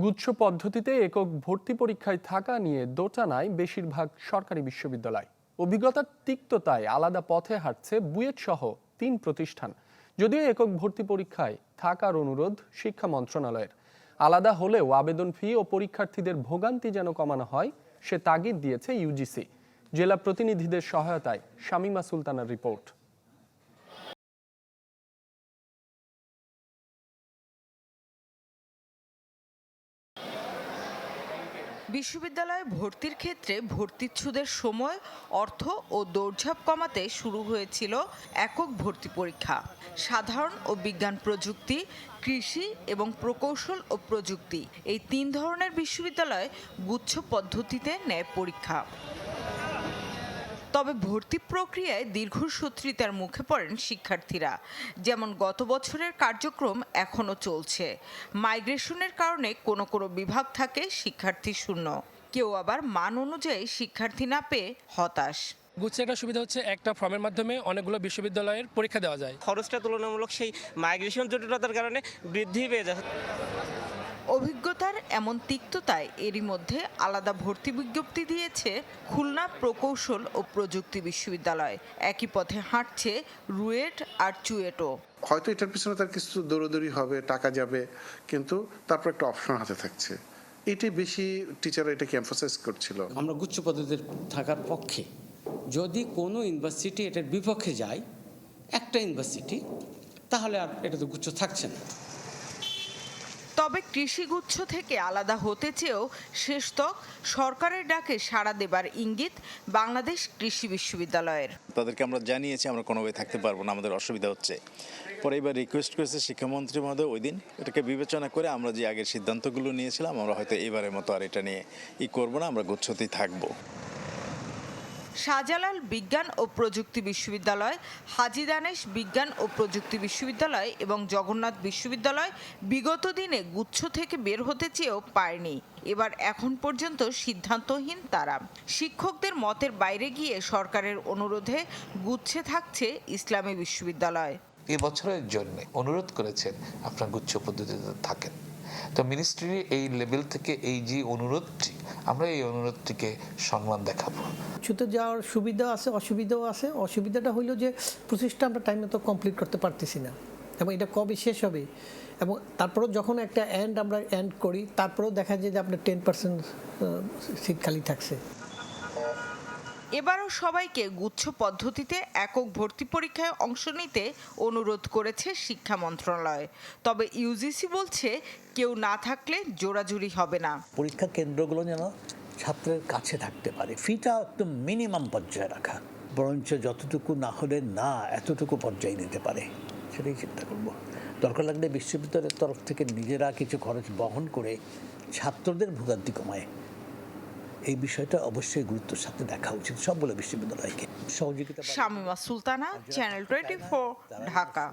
গুচ্ছ পদ্ধতিতে একক ভর্তি পরীক্ষায় থাকা নিয়ে দোটানায় বেশিরভাগ সরকারি বিশ্ববিদ্যালয়। অভিজ্ঞতার তিক্ততায় আলাদা পথে হাঁটছে বুয়েট সহ তিন প্রতিষ্ঠান। যদিও একক ভর্তি পরীক্ষায় থাকার অনুরোধ শিক্ষা মন্ত্রণালয়ের। আলাদা হলেও আবেদন ফি ও পরীক্ষার্থীদের ভোগান্তি যেন কমানো হয়, সে তাগিদ দিয়েছে ইউজিসি জেলা প্রতিনিধিদের সহায়তায় শামিমা সুলতানার রিপোর্ট। বিশ্ববিদ্যালয়ে ভর্তির ক্ষেত্রে ভর্তিচ্ছুদের সময় অর্থ ও দৌড়ঝাঁপ কমাতে শুরু হয়েছিল একক ভর্তি পরীক্ষা। সাধারণ ও বিজ্ঞান প্রযুক্তি, কৃষি এবং প্রকৌশল ও প্রযুক্তি এই তিন ধরনের বিশ্ববিদ্যালয় গুচ্ছ পদ্ধতিতে নেয় পরীক্ষা। তবে ভর্তি প্রক্রিয়ায় দীর্ঘসূত্রিতার মুখে পড়েন শিক্ষার্থীরা। যেমন গত বছরের কার্যক্রম এখনও চলছে। মাইগ্রেশনের কারণে কোনো কোনো বিভাগ থাকে শিক্ষার্থী শূন্য। কেউ আবার মান অনুযায়ী শিক্ষার্থী না পেয়ে হতাশ। গুচ্ছের একটা সুবিধা হচ্ছে একটা ফর্মের মাধ্যমে অনেকগুলো বিশ্ববিদ্যালয়ের পরীক্ষা দেওয়া যায়। খরচটা তুলনামূলক সেই মাইগ্রেশন জটিলতার কারণে বৃদ্ধি পেয়ে যাচ্ছে। অভিজ্ঞতার এমন তিক্ততায় এরই মধ্যে আলাদা ভর্তি বিজ্ঞপ্তি দিয়েছে খুলনা প্রকৌশল ও প্রযুক্তি বিশ্ববিদ্যালয়। একই পথে হাঁটছে রুয়েট আর চুয়েটও হয়তো এটার পিছনে তার কিছু দৌড়দৌড়ি হবে টাকা যাবে কিন্তু তারপর একটা অপশন হাতে থাকছে। এটি বেশি টিচাররা এটাকে এমফোসাইজ করছিল। আমরা গুচ্ছ পদ্ধতির থাকার পক্ষে যদি কোনো ইউনিভার্সিটি এটার বিপক্ষে যায় একটা ইউনিভার্সিটি তাহলে আর এটা তো গুচ্ছ থাকছে না। তবে কৃষিগুচ্ছ থেকে আলাদা হতে চেয়েও শেষতক সরকারের ডাকে সাড়া দেবার ইঙ্গিত বাংলাদেশ কৃষি বিশ্ববিদ্যালয়ের। তাদেরকে আমরা জানিয়েছি, আমরা কোনোভাবে থাকতে পারব না, আমাদের অসুবিধা হচ্ছে। পরে এবার রিকোয়েস্ট করেছে শিক্ষামন্ত্রী মহোদয় ওই দিন এটাকে বিবেচনা করে আমরা যে আগের সিদ্ধান্তগুলো নিয়েছিলাম, আমরা হয়তো এবারের মতো আর এটা নিয়ে ই করব না, আমরা গুচ্ছতেই থাকব। শাহজালাল বিজ্ঞান ও প্রযুক্তি বিশ্ববিদ্যালয়, হাজি দানেশ বিজ্ঞান ও প্রযুক্তি বিশ্ববিদ্যালয় এবং জগন্নাথ বিশ্ববিদ্যালয় বিগত দিনে গুচ্ছ থেকে বের হতে চেয়েও পায়নি এবার এখন পর্যন্ত সিদ্ধান্তহীন তারা। শিক্ষকদের মতের বাইরে গিয়ে সরকারের অনুরোধে গুচ্ছে থাকছে ইসলামী বিশ্ববিদ্যালয়। এবছরের জন্য অনুরোধ করেছেন আপনার গুচ্ছ পদ্ধতিতে থাকেন। তো মিনিস্ট্রির এই লেভেল থেকে এই যে অনুরোধটি, আমরা এই অনুরোধটিকে সম্মান দেখাবো। ছুতে যাওয়ার সুবিধা আছে, অসুবিধাও আছে। অসুবিধাটা হইল যে প্রচেষ্টা আমরা টাইম মতো কমপ্লিট করতে পারতেছি না। এবং এটা কবে শেষ হবে? এবং তারপরেও যখন একটা এন্ড আমরা এন্ড করি, তারপরেও দেখা যায় যে আপনার টেন পার্সেন্ট সিট খালি থাকছে। এবারও সবাইকে গুচ্ছ পদ্ধতিতে একক ভর্তি পরীক্ষায় অংশ নিতে অনুরোধ করেছে শিক্ষা মন্ত্রণালয়। তবে ইউজিসি বলছে, কেউ না থাকলে জোরাজুরি হবে না। পরীক্ষা কেন্দ্রগুলো যেন ছাত্রের কাছে থাকতে পারে। ফিটা একদম মিনিমাম পর্যায়ে রাখা। বরঞ্চ যতটুকু না হলে না এতটুকু পর্যায়ে নিতে পারে, সেটাই চিন্তা করব। দরকার লাগলে বিশ্ববিদ্যালয়ের তরফ থেকে নিজেরা কিছু খরচ বহন করে ছাত্রদের ভোগান্তি কমায়। এই বিষয়টা অবশ্যই গুরুত্বের সাথে দেখা উচিত। সবগুলো বিশ্ববিদ্যালয়কে সহযোগিতা Shamima Sultana channel twenty four Dhaka.